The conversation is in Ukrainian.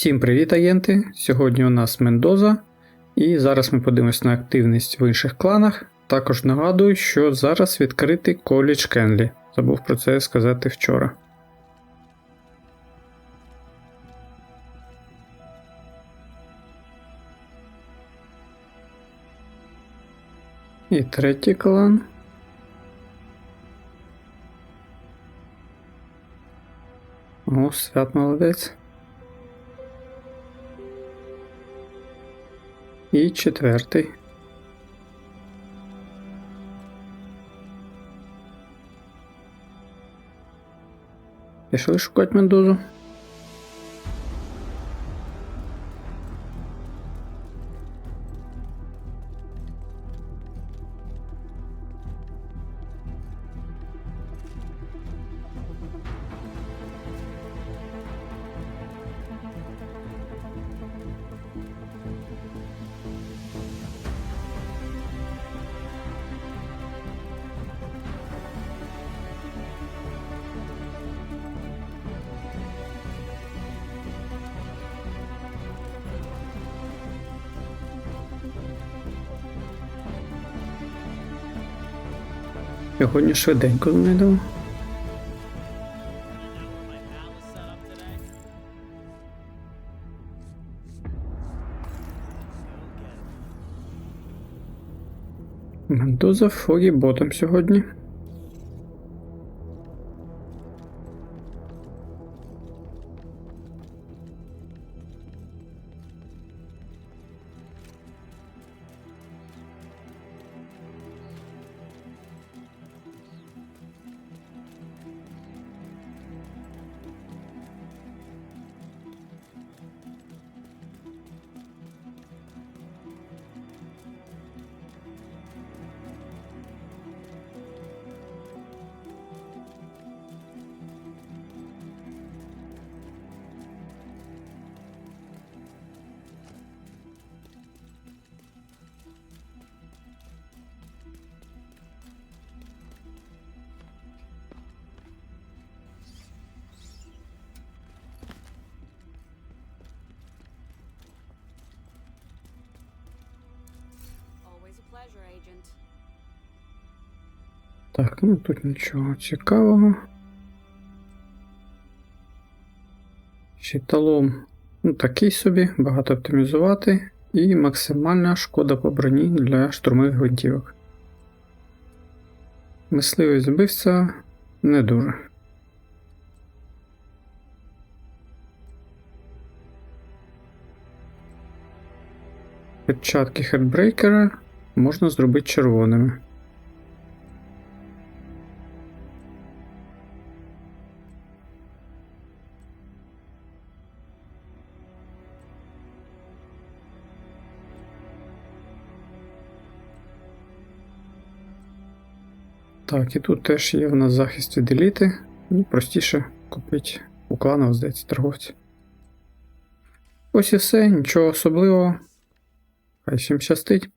Всім привіт, агенти! Сьогодні у нас Мендоза, і зараз ми подивимось на активність в інших кланах. Також нагадую, що зараз відкритий коледж Кенлі. Забув про це сказати вчора. І третій клан. О, свят молодець. І четвертий. Пішли шукати Мендозу. Сьогодні швиденько знайдемо. Мендоза Фогі ботом сьогодні. Так, ну тут нічого цікавого. Щиталом ну, такий собі, багато оптимізувати. І максимальна шкода по броні для штурмових гвинтівок. Мисливий збивця не дуже. Перчатки хедбрейкера можна зробити червоними. Так, і тут теж є в нас захист від еліти. Ну, простіше купити у кланах, здається, торговці. Ось і все, нічого особливого. Хай всім щастить.